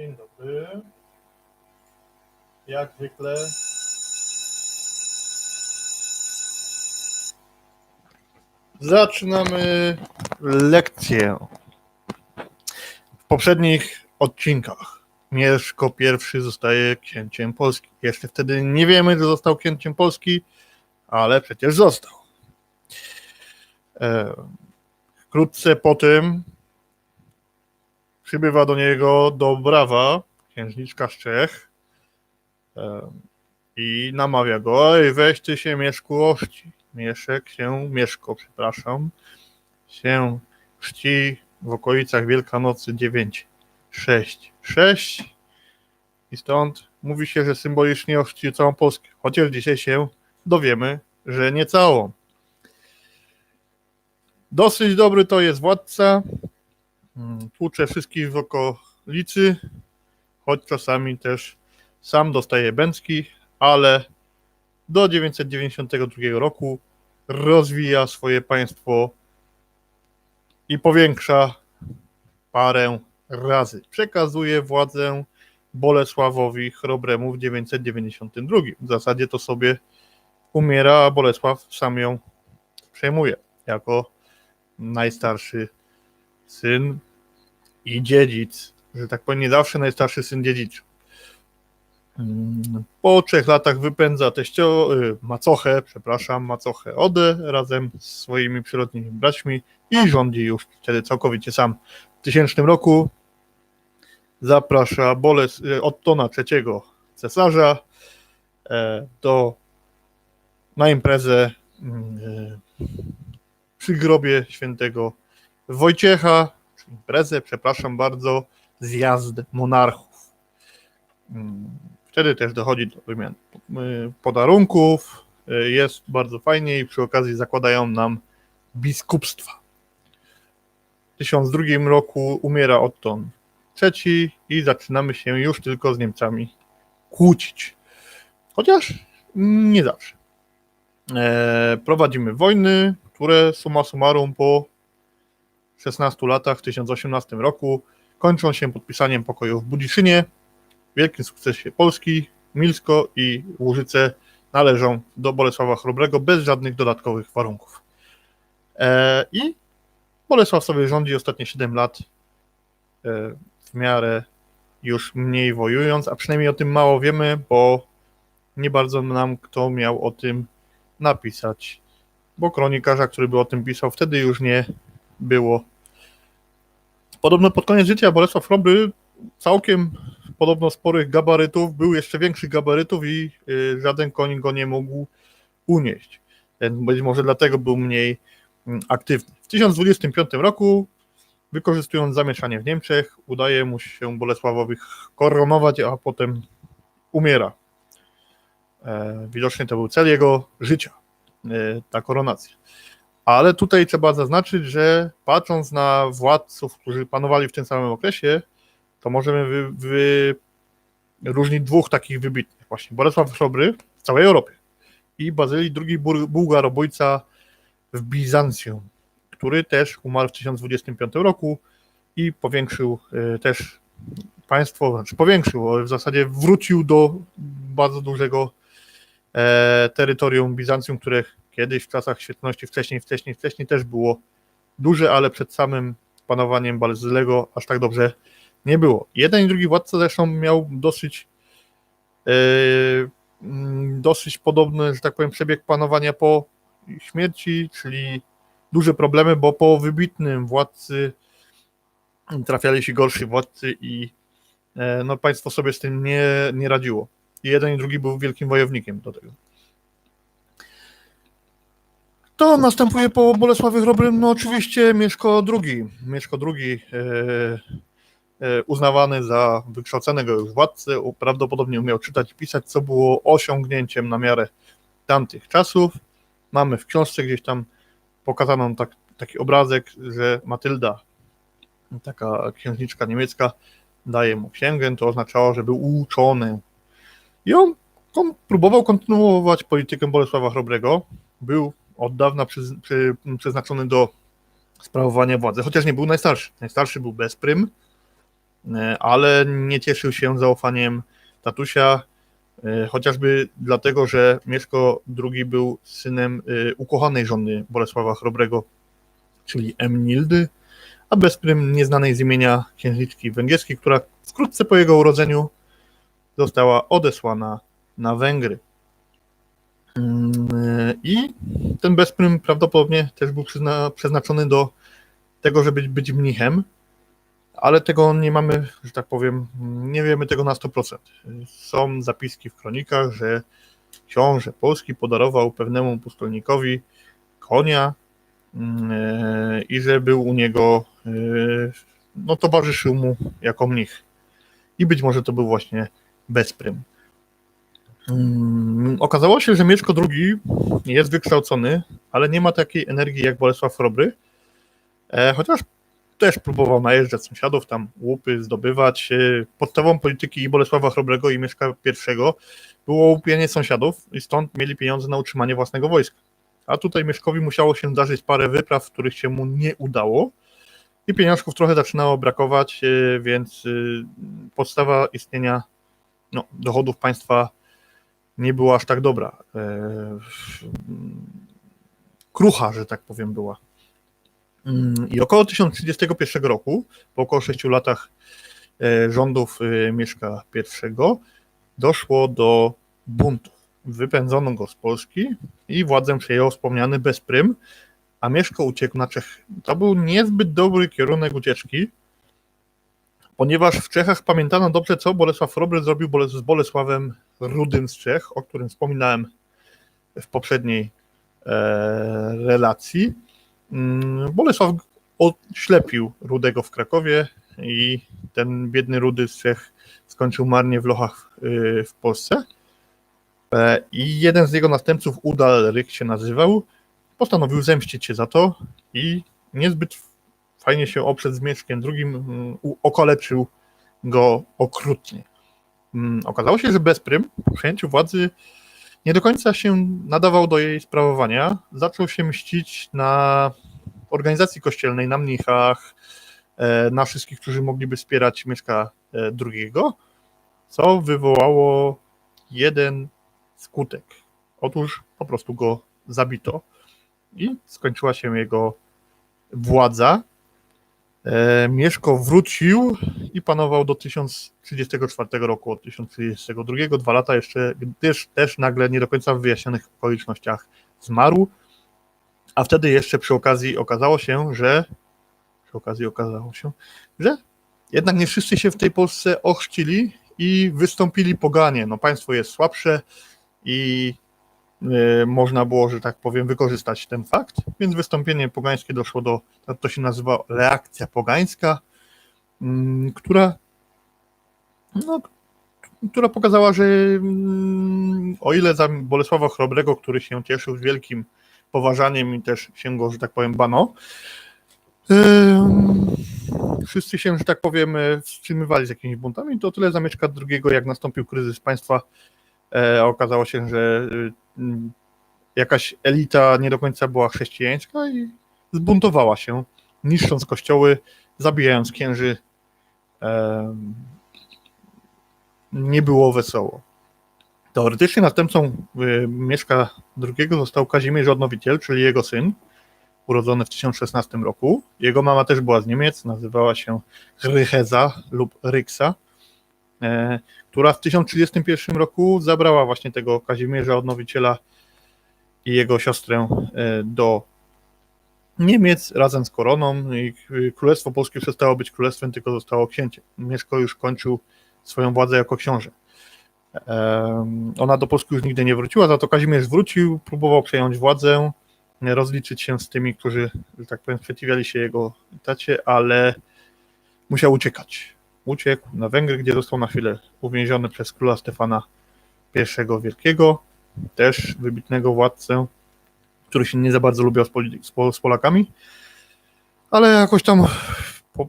Dzień dobry. Jak zwykle. Zaczynamy lekcję. W poprzednich odcinkach Mieszko I zostaje księciem Polski. Jeszcze wtedy nie wiemy, że został księciem Polski, ale przecież został. E, Wkrótce po tym przybywa do niego Dobrawa, księżniczka z Czech i namawia go, oj weź ty się Mieszku ości. Mieszek się, Mieszko przepraszam, się czci w okolicach Wielkanocy 9, 6, 6 i stąd mówi się, że symbolicznie ochrzci całą Polskę, chociaż dzisiaj się dowiemy, że nie całą. Dosyć dobry to jest władca, Mm, tłucze wszystkich w okolicy, choć czasami też sam dostaje bęcki, ale do 992 roku rozwija swoje państwo i powiększa parę razy. Przekazuje władzę Bolesławowi Chrobremu w 992. W zasadzie to sobie umiera, a Bolesław sam ją przejmuje jako najstarszy syn i dziedzic, że tak powiem, nie zawsze najstarszy syn dziedziczył. Mm, Po trzech latach wypędza teścio, y, macochę, przepraszam, macochę Odę razem z swoimi przyrodnimi braćmi i rządzi już wtedy całkowicie sam. W tysięcznym roku zaprasza Boles, y, Ottona III cesarza e, do na imprezę mm, y, przy grobie świętego Wojciecha, czy imprezę, przepraszam bardzo, zjazd monarchów. Mm, Wtedy też dochodzi do wymian y, podarunków, y, jest bardzo fajnie i przy okazji zakładają nam biskupstwa. W 1002 roku umiera Otton III i zaczynamy się już tylko z Niemcami kłócić. Chociaż nie zawsze. E, prowadzimy wojny, które summa summarum po 16 latach, w 1018 roku, kończą się podpisaniem pokoju w Budiszynie. Wielkim sukcesie Polski, Milsko i Łużyce należą do Bolesława Chrobrego bez żadnych dodatkowych warunków. E, I Bolesław sobie rządzi ostatnie 7 lat e, w miarę już mniej wojując, a przynajmniej o tym mało wiemy, bo nie bardzo nam kto miał o tym napisać, bo kronikarza, który by o tym pisał, wtedy już nie było. Podobno pod koniec życia Bolesław Chrobry całkiem podobno sporych gabarytów, był jeszcze większych gabarytów i y, żaden koń go nie mógł unieść. Być może dlatego był mniej mm, aktywny. W 1025 roku, wykorzystując zamieszanie w Niemczech, udaje mu się Bolesławowi koronować, a potem umiera. E, Widocznie to był cel jego życia, e, ta koronacja. Ale tutaj trzeba zaznaczyć, że patrząc na władców, którzy panowali w tym samym okresie, to możemy wy, wyróżnić dwóch takich wybitnych. Właśnie Bolesław Chrobry w całej Europie i Bazylii II Bułgarobójca w Bizancjum, który też umarł w 1025 roku i powiększył e, też państwo, znaczy powiększył, w zasadzie wrócił do bardzo dużego e, terytorium Bizancjum, które kiedyś w czasach świetności, wcześniej, wcześniej, wcześniej też było duże, ale przed samym panowaniem Bazylego aż tak dobrze nie było. Jeden i drugi władca zresztą miał dosyć e, mm, dosyć podobny, że tak powiem, przebieg panowania po śmierci, czyli duże problemy, bo po wybitnym władcy trafiali się gorsi władcy i e, no, państwo sobie z tym nie, nie radziło. I jeden i drugi był wielkim wojownikiem do tego. To następuje po Bolesławie Chrobrym, no oczywiście Mieszko II. Mieszko II e, e, uznawany za wykształconego już władcę, prawdopodobnie umiał czytać i pisać, co było osiągnięciem na miarę tamtych czasów. Mamy w książce gdzieś tam pokazaną tak, taki obrazek, że Matylda, taka księżniczka niemiecka, daje mu księgę, to oznaczało, że był uczony. I on, on próbował kontynuować politykę Bolesława Chrobrego, był od dawna przy, przeznaczony do sprawowania władzy, chociaż nie był najstarszy. Najstarszy był Bezprym, e, ale nie cieszył się zaufaniem tatusia, e, chociażby dlatego, że Mieszko II był synem e, ukochanej żony Bolesława Chrobrego, czyli Emnildy, a Bezprym nieznanej z imienia księżniczki węgierskiej, która wkrótce po jego urodzeniu została odesłana na Węgry. Mm, I ten Bezprym prawdopodobnie też był przyzna, przeznaczony do tego, żeby być mnichem, ale tego nie mamy, że tak powiem, nie wiemy tego na 100%. Są zapiski w kronikach, że książę polski podarował pewnemu pustolnikowi konia mm, e, i że był u niego, e, no towarzyszył mu jako mnich. I być może to był właśnie Bezprym. Mm, Okazało się, że Mieszko II jest wykształcony, ale nie ma takiej energii jak Bolesław Chrobry, e, chociaż też próbował najeżdżać sąsiadów, tam łupy zdobywać. E, Podstawą polityki i Bolesława Chrobrego i Mieszka I było łupienie sąsiadów i stąd mieli pieniądze na utrzymanie własnego wojska. A tutaj Mieszkowi musiało się zdarzyć parę wypraw, których się mu nie udało i pieniążków trochę zaczynało brakować, e, więc podstawa istnienia no, dochodów państwa nie była aż tak dobra. E, Krucha, że tak powiem, była. Mm, I około 1031 roku, po około 6 latach e, rządów e, Mieszka I, doszło do buntu. Wypędzono go z Polski i władzę przejął wspomniany Bezprym, a Mieszko uciekł na Czechy. To był niezbyt dobry kierunek ucieczki, ponieważ w Czechach pamiętano dobrze, co Bolesław Chrobry zrobił z Bolesławem Rudym z Czech, o którym wspominałem w poprzedniej e, relacji. Mm, Bolesław oślepił Rudego w Krakowie i ten biedny Rudy z Czech skończył marnie w lochach y, w Polsce. E, I jeden z jego następców, Udalryk się nazywał, postanowił zemścić się za to i niezbyt fajnie się oprzeć z Mieszkiem II, mm, okaleczył go okrutnie. Mm, Okazało się, że Bezprym po przejęciu władzy nie do końca się nadawał do jej sprawowania. Zaczął się mścić na organizacji kościelnej, na mnichach, e, na wszystkich, którzy mogliby wspierać Mieszka e, II, co wywołało jeden skutek. Otóż po prostu go zabito i skończyła się jego władza. E, Mieszko wrócił i panował do 1034 roku, od 1032, dwa lata jeszcze, gdyż też nagle nie do końca w wyjaśnionych okolicznościach zmarł, a wtedy jeszcze przy okazji okazało się, że przy okazji okazało się, że jednak nie wszyscy się w tej Polsce ochrzcili i wystąpili poganie. No państwo jest słabsze i można było, że tak powiem, wykorzystać ten fakt, więc wystąpienie pogańskie doszło do, to się nazywa reakcja pogańska, mm, która no, która pokazała, że mm, o ile za Bolesława Chrobrego, który się cieszył z wielkim poważaniem i też się go, że tak powiem, bano, em, wszyscy się, że tak powiem, wstrzymywali z jakimiś buntami, to tyle za Mieszka II, jak nastąpił kryzys państwa, e, okazało się, że y, mm, jakaś elita nie do końca była chrześcijańska i zbuntowała się, niszcząc kościoły, zabijając księży. Nie było wesoło. Teoretycznie następcą y, Mieszka II został Kazimierz Odnowiciel, czyli jego syn, urodzony w 1016 roku. Jego mama też była z Niemiec, nazywała się Rycheza lub Ryksa, która w 1031 roku zabrała właśnie tego Kazimierza Odnowiciela i jego siostrę e, do Niemiec razem z koroną i y, Królestwo Polskie przestało być królestwem, tylko zostało księciem. Mieszko już kończył swoją władzę jako książę. Em, Ona do Polski już nigdy nie wróciła, za to Kazimierz wrócił, próbował przejąć władzę, rozliczyć się z tymi, którzy, że tak powiem, sprzeciwiali się jego tacie, ale musiał uciekać. Uciekł na Węgry, gdzie został na chwilę uwięziony przez króla Stefana I Wielkiego, też wybitnego władcę, który się nie za bardzo lubił z, z, Pol- z Polakami, ale jakoś tam po,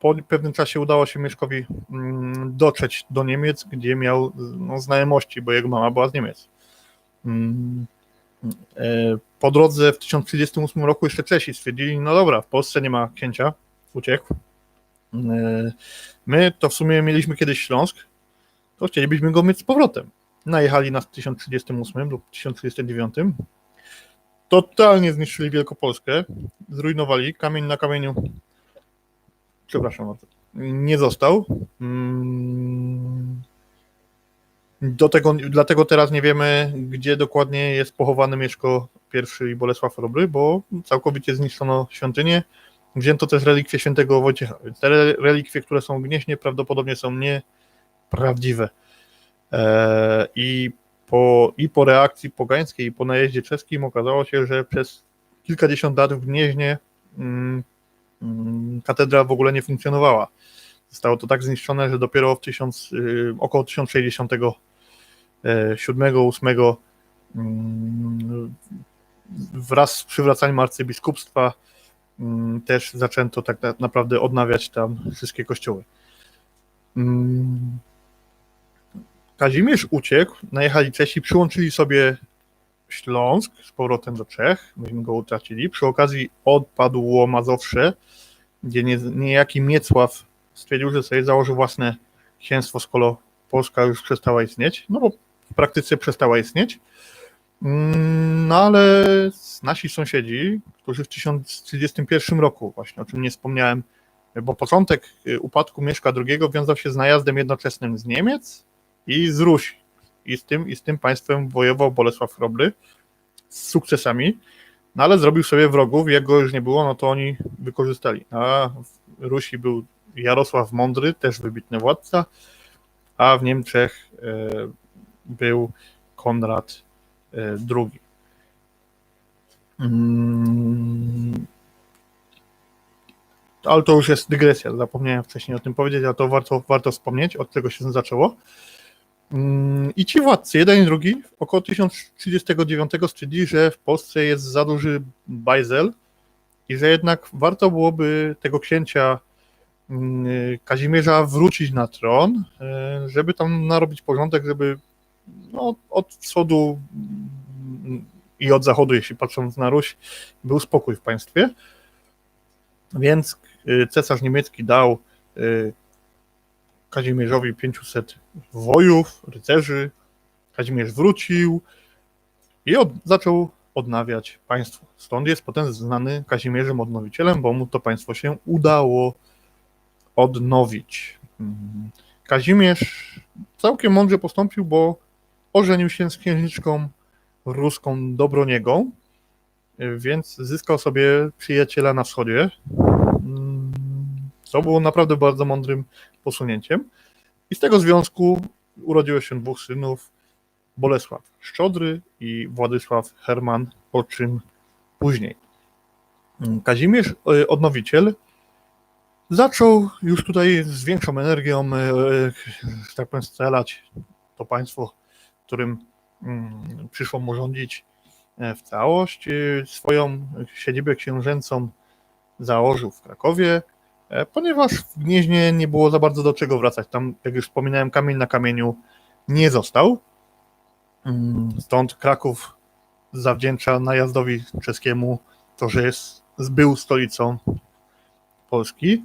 po pewnym czasie udało się Mieszkowi mm, dotrzeć do Niemiec, gdzie miał no, znajomości, bo jego mama była z Niemiec. Mm, e, Po drodze w 1038 roku jeszcze Czesi stwierdzili, no dobra, w Polsce nie ma księcia, uciekł, My to w sumie mieliśmy kiedyś Śląsk, to chcielibyśmy go mieć z powrotem. Najechali nas w 1038 lub 1039. Totalnie zniszczyli Wielkopolskę, zrujnowali, kamień na kamieniu, przepraszam bardzo, nie został. Mm, Do tego, dlatego teraz nie wiemy, gdzie dokładnie jest pochowany Mieszko I i Bolesław Robry, bo całkowicie zniszczono świątynię. Wzięto też relikwie świętego Wojciecha, więc te re- relikwie, które są w Gnieźnie, prawdopodobnie są nieprawdziwe. Eee, I po, I po reakcji pogańskiej, i po najeździe czeskim okazało się, że przez kilkadziesiąt lat w Gnieźnie mm, mm, katedra w ogóle nie funkcjonowała. Zostało to tak zniszczone, że dopiero w tysiąc, y, około 1067-8 mm, wraz z przywracaniem arcybiskupstwa też zaczęto tak na- naprawdę odnawiać tam wszystkie kościoły. Mm, Kazimierz uciekł, najechali Czesi, przyłączyli sobie Śląsk z powrotem do Czech, myśmy go utracili. Przy okazji odpadło Mazowsze, gdzie nie, niejaki Miecław stwierdził, że sobie założy własne księstwo, skoro Polska już przestała istnieć, no bo w praktyce przestała istnieć. Mm, No ale nasi sąsiedzi, którzy w 1031 roku, właśnie o czym nie wspomniałem, bo początek y, upadku Mieszka II wiązał się z najazdem jednoczesnym z Niemiec i z Rusi. I z tym, i z tym państwem wojował Bolesław Chrobry z sukcesami, no ale zrobił sobie wrogów, jak go już nie było, no to oni wykorzystali. A w Rusi był Jarosław Mądry, też wybitny władca, a w Niemczech e, był Konrad e, II. Mm. Ale to już jest dygresja, zapomniałem wcześniej o tym powiedzieć, a to warto, warto wspomnieć, od czego się zaczęło. Mm, I ci władcy, jeden i drugi, około 1039 stwierdzili, że w Polsce jest za duży bajzel i że jednak warto byłoby tego księcia mm, Kazimierza wrócić na tron, e, żeby tam narobić porządek, żeby no, od wschodu i od zachodu, jeśli patrząc na Ruś, był spokój w państwie. Więc y, cesarz niemiecki dał y, Kazimierzowi 500 wojów, rycerzy. Kazimierz wrócił i od, zaczął odnawiać państwo. Stąd jest potem znany Kazimierzem Odnowicielem, bo mu to państwo się udało odnowić. Mm. Kazimierz całkiem mądrze postąpił, bo ożenił się z księżniczką ruską Dobroniegą, y, więc zyskał sobie przyjaciela na wschodzie, Mm, co było naprawdę bardzo mądrym posunięciem. I z tego związku urodziło się dwóch synów, Bolesław Szczodry i Władysław Herman, o czym później. Mm, Kazimierz y, Odnowiciel zaczął już tutaj z większą energią, że tak powiem, scalać to państwo, którym mm, przyszło mu rządzić e, w całość. Y, Swoją siedzibę księżęcą założył w Krakowie, e, ponieważ w Gnieźnie nie było za bardzo do czego wracać. Tam, jak już wspominałem, kamień na kamieniu nie został. Mm, Stąd Kraków zawdzięcza najazdowi czeskiemu to, że jest, był stolicą Polski.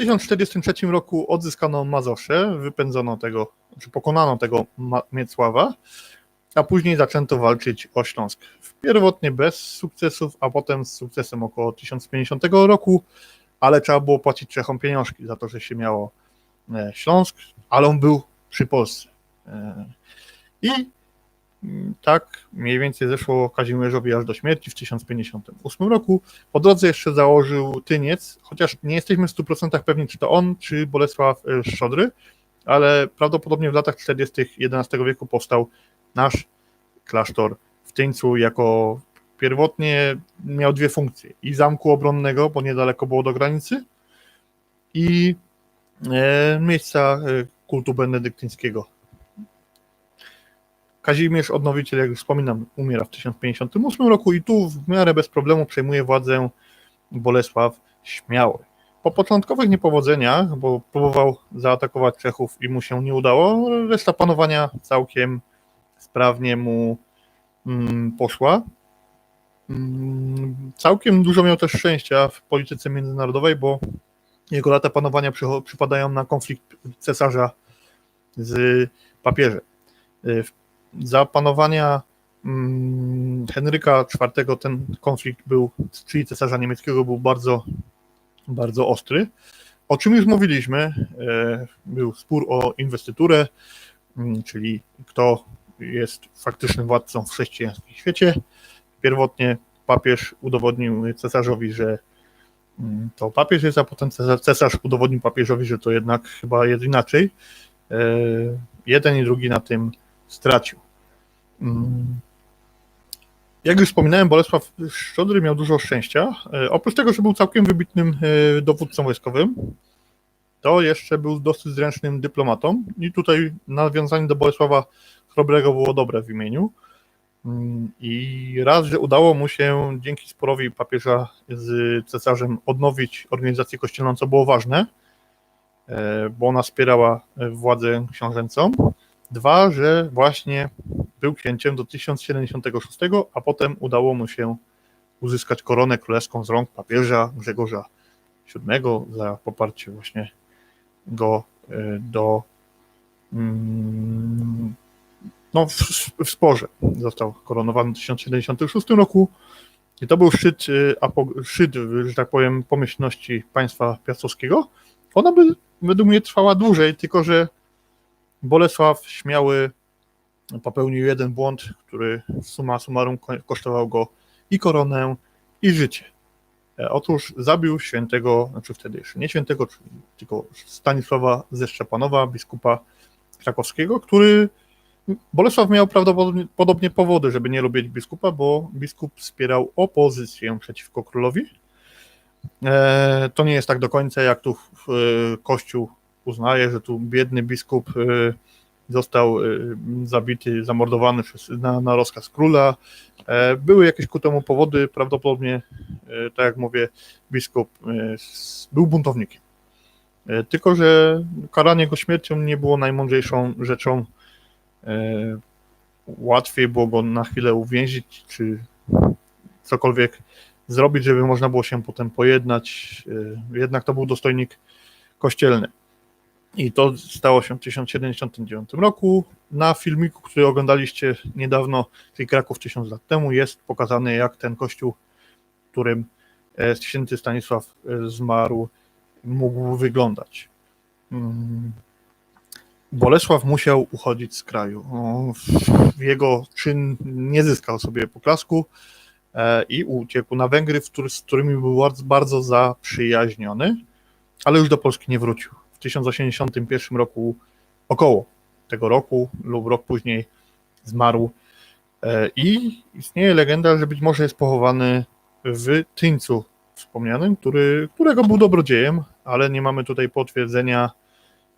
Ehm, W 1043 roku odzyskano Mazowsze, wypędzono tego, czy pokonano tego Miecława, a później zaczęto walczyć o Śląsk. Pierwotnie bez sukcesów, a potem z sukcesem około 1050 roku, ale trzeba było płacić Czechom pieniążki za to, że się miało e, Śląsk, ale on był przy Polsce. E, I tak mniej więcej zeszło Kazimierzowi aż do śmierci w 1058 roku. Po drodze jeszcze założył Tyniec, chociaż nie jesteśmy w 100% pewni, czy to on, czy Bolesław e, Szczodry, ale prawdopodobnie w latach 40. XI wieku powstał nasz klasztor w Tyńcu jako pierwotnie miał dwie funkcje. I zamku obronnego, bo niedaleko było do granicy, i e, miejsca e, kultu benedyktyńskiego. Kazimierz Odnowiciel, jak wspominam, umiera w 1058 roku i tu w miarę bez problemu przejmuje władzę Bolesław Śmiały. Po początkowych niepowodzeniach, bo próbował zaatakować Czechów i mu się nie udało, reszta panowania całkiem sprawnie mu mm, poszła. Mm, Całkiem dużo miał też szczęścia w polityce międzynarodowej, bo jego lata panowania przypadają na konflikt cesarza z papieżem. Y, w- Za panowania mm, Henryka IV ten konflikt był, czyli cesarza niemieckiego, był bardzo, bardzo ostry. O czym już mówiliśmy, e, był spór o inwestyturę, mm, czyli kto jest faktycznym władcą w chrześcijańskim świecie. Pierwotnie papież udowodnił cesarzowi, że mm, to papież jest, a potem cesarz, udowodnił papieżowi, że to jednak chyba jest inaczej. E, Jeden i drugi na tym stracił. Mm. Jak już wspominałem, Bolesław Szczodry miał dużo szczęścia. E, Oprócz tego, że był całkiem wybitnym e, dowódcą wojskowym, to jeszcze był dosyć zręcznym dyplomatą i tutaj nawiązanie do Bolesława Chrobrego było dobre w imieniu. Mm, I raz, że udało mu się dzięki sporowi papieża z cesarzem odnowić organizację kościelną, co było ważne, e, bo ona wspierała władzę książęcą. Dwa, że właśnie był księciem do 1076, a potem udało mu się uzyskać koronę królewską z rąk papieża Grzegorza VII za poparcie właśnie go e, do mm, no, w, w sporze. Został koronowany w 1076 roku i to był szczyt, apo- szczyt, że tak powiem, pomyślności państwa piastowskiego. Ona by według mnie trwała dłużej, tylko że Bolesław Śmiały popełnił jeden błąd, który summa summarum ko- kosztował go i koronę, i życie. E, Otóż zabił świętego, znaczy wtedy jeszcze nie świętego, tylko Stanisława ze Szczepanowa, biskupa krakowskiego, który Bolesław miał prawdopodobnie podobnie powody, żeby nie lubić biskupa, bo biskup wspierał opozycję przeciwko królowi. E, To nie jest tak do końca, jak tu Kościół uznaje, że tu biedny biskup e, został e, zabity, zamordowany na, na rozkaz króla. E, Były jakieś ku temu powody, prawdopodobnie, e, tak jak mówię, biskup e, był buntownikiem. Tylko, że karanie go śmiercią nie było najmądrzejszą rzeczą. Łatwiej było go na chwilę uwięzić, czy cokolwiek zrobić, żeby można było się potem pojednać. Jednak to był dostojnik kościelny. I to stało się w 1079 roku. Na filmiku, który oglądaliście niedawno, czyli Kraków 1000 lat temu, jest pokazane, jak ten kościół, w którym e, święty Stanisław e, zmarł, mógł wyglądać. Mm. Bolesław musiał uchodzić z kraju. Jego czyn nie zyskał sobie poklasku e, i uciekł na Węgry, z którymi był bardzo zaprzyjaźniony, ale już do Polski nie wrócił. W 1081 roku, około tego roku lub rok później zmarł e, i istnieje legenda, że być może jest pochowany w Tyńcu wspomnianym, który, którego był dobrodziejem, ale nie mamy tutaj potwierdzenia.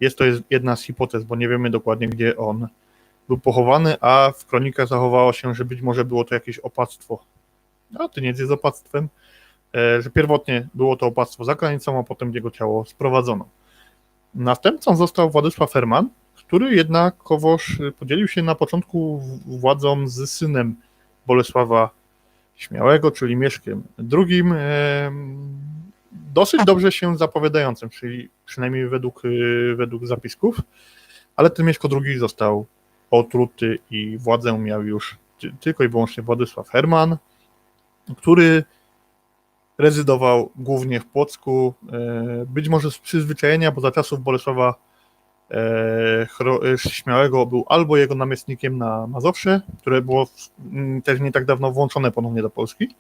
Jest to jedna z hipotez, bo nie wiemy dokładnie, gdzie on był pochowany, a w kronikach zachowało się, że być może było to jakieś opactwo. A Tyniec jest opactwem, e, że pierwotnie było to opactwo za granicą, a potem jego ciało sprowadzono. Następcą został Władysław Herman, który jednakowoż podzielił się na początku władzą z synem Bolesława Śmiałego, czyli Mieszkiem II, dosyć dobrze się zapowiadającym, czyli przynajmniej według, y, według zapisków, ale ten Mieszko II został otruty i władzę miał już ty- tylko i wyłącznie Władysław Herman, który rezydował głównie w Płocku, e, być może z przyzwyczajenia, bo za czasów Bolesława e, e, Śmiałego był albo jego namiestnikiem na Mazowsze, które było w- m, też nie tak dawno włączone ponownie do Polski,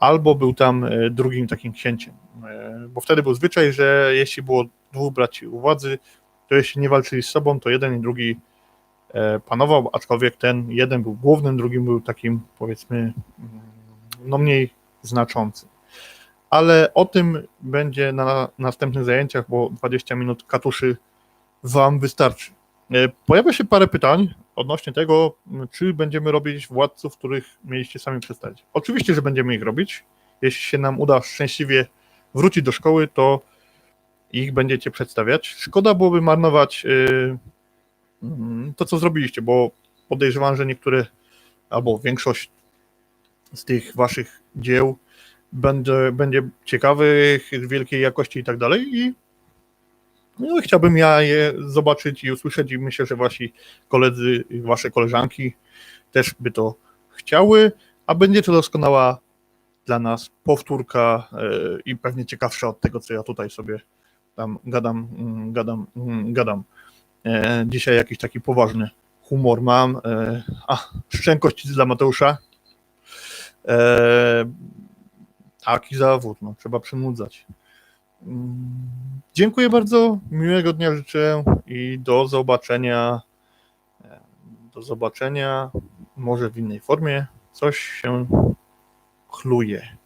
albo był tam drugim takim księciem, bo wtedy był zwyczaj, że jeśli było dwóch braci u władzy, to jeśli nie walczyli z sobą, to jeden i drugi panował, aczkolwiek ten jeden był głównym, drugim był takim powiedzmy mm, no mniej znaczącym. Ale o tym będzie na następnych zajęciach, bo 20 minut katuszy Wam wystarczy. E, Pojawia się parę pytań odnośnie tego, czy będziemy robić władców, których mieliście sami przedstawić. Oczywiście, że będziemy ich robić. Jeśli się nam uda szczęśliwie wrócić do szkoły, to ich będziecie przedstawiać. Szkoda byłoby marnować y, mm, to, co zrobiliście, bo podejrzewam, że niektóre albo większość z tych waszych dzieł będzie, będzie ciekawych, wielkiej jakości i tak dalej i no, chciałbym ja je zobaczyć i usłyszeć i myślę, że wasi koledzy, wasze koleżanki też by to chciały, a będzie to doskonała dla nas powtórka e, i pewnie ciekawsza od tego, co ja tutaj sobie tam gadam, mm, gadam, mm, gadam. E, Dzisiaj jakiś taki poważny humor mam. E, A, szczękość dla Mateusza taki zawód, no, trzeba przynudzać. Dziękuję bardzo, miłego dnia życzę i do zobaczenia. Do zobaczenia, może w innej formie. Coś się chluje.